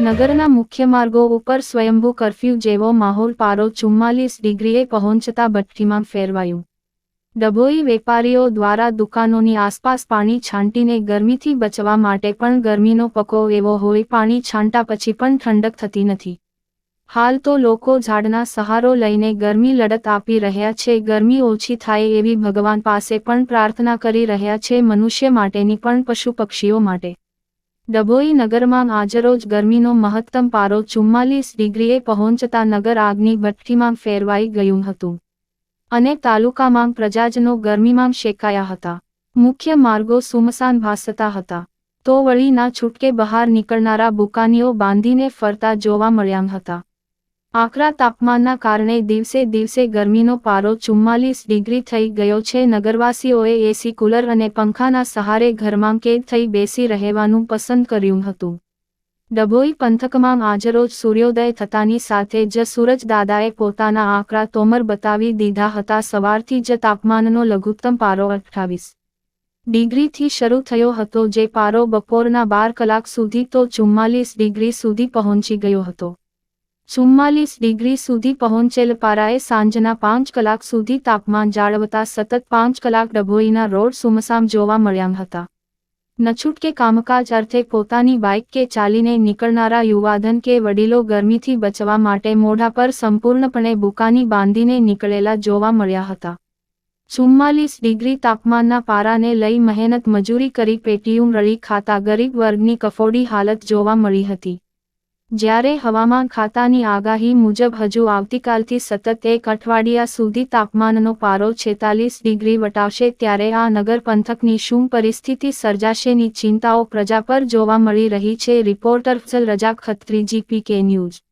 નગરના મુખ્ય માર્ગો ઉપર સ્વયંભૂ કરફ્યુ જેવો માહોલ પારો ચુમ્માલીસ ડિગ્રીએ પહોંચતા ભઠ્ઠીમાં ફેરવાયું. ડભોઈ વેપારીઓ દ્વારા દુકાનોની આસપાસ પાણી છાંટીને ગરમીથી બચવા માટે પણ ગરમીનો પકો એવો હોય, પાણી છાંટા પછી પણ ઠંડક થતી નથી. હાલ તો લોકો ઝાડના સહારો લઈને ગરમી લડત આપી રહ્યા છે, ગરમી ઓછી થાય એવી ભગવાન પાસે પણ પ્રાર્થના કરી રહ્યા છે, મનુષ્ય માટેની પણ પશુ પક્ષીઓ માટે. ડભોઈ નગરમાં આજરોજ ગરમીનો મહત્તમ પારો ચુમ્માલીસ ડિગ્રીએ પહોંચતા નગર આગની ભઠ્ઠીમાં ફેરવાઈ ગયું હતું. અને તાલુકામાં પ્રજાજનો ગરમીમાં શેકાયા હતા. મુખ્ય માર્ગો સુમસાન ભાસતા હતા. તો વળીના છૂટકે બહાર નીકળનારા બુકાનીઓ બાંધીને ફરતા જોવા મળ્યા હતા. આકરા તાપમાનના કારણે દિવસે દિવસે ગરમીનો પારો ચુમ્માલીસ ડિગ્રી થઈ ગયો છે. નગરવાસીઓએ એસી કુલર અને પંખાના સહારે ઘરમાં કેદ થઈ બેસી રહેવાનું પસંદ કર્યું હતું. ડભોઈ પંથકમાં આજરોજ સૂર્યોદય થતાની સાથે જ સૂરજદાદાએ પોતાના આંકડા તોમર બતાવી દીધા હતા. સવારથી જ તાપમાનનો લઘુત્તમ પારો અઠ્ઠાવીસ ડિગ્રીથી શરૂ થયો હતો, જે પારો બપોરના બાર કલાક સુધી તો ચુમ્માલીસ ડિગ્રી સુધી પહોંચી ગયો હતો. ચુમ્માલીસ ડિગ્રી સુધી પહોંચેલ પારાએ સાંજના પાંચ કલાક સુધી તાપમાન જાળવતા સતત પાંચ કલાક ડભોઈના રોડ સુમસામ જોવા મળ્યા હતા. નછૂટકે કામકાજ અર્થે પોતાની બાઇક કે ચાલીને નીકળનારા યુવાધન કે વડીલો ગરમીથી બચવા માટે મોઢા પર સંપૂર્ણપણે બુકાની બાંધીને નીકળેલા જોવા મળ્યા હતા. ચુમ્માલીસ ડિગ્રી તાપમાનના પારાને લઈ મહેનત મજૂરી કરી પેટીયું રળી ખાતા ગરીબ વર્ગની કફોડી હાલત જોવા મળી હતી. જ્યારે હવામાન ખાતાની આગાહી મુજબ હજુ આવતીકાલથી સતત એક અઠવાડિયા સુધી તાપમાનનો પારો છેતાલીસ ડિગ્રી વટાવશે ત્યારે આ નગર પંથકની શું પરિસ્થિતિ સર્જાશેની ચિંતાઓ પ્રજા પર જોવા મળી રહી છે. રિપોર્ટર રજા ખત્રી, જીપીકે ન્યૂઝ.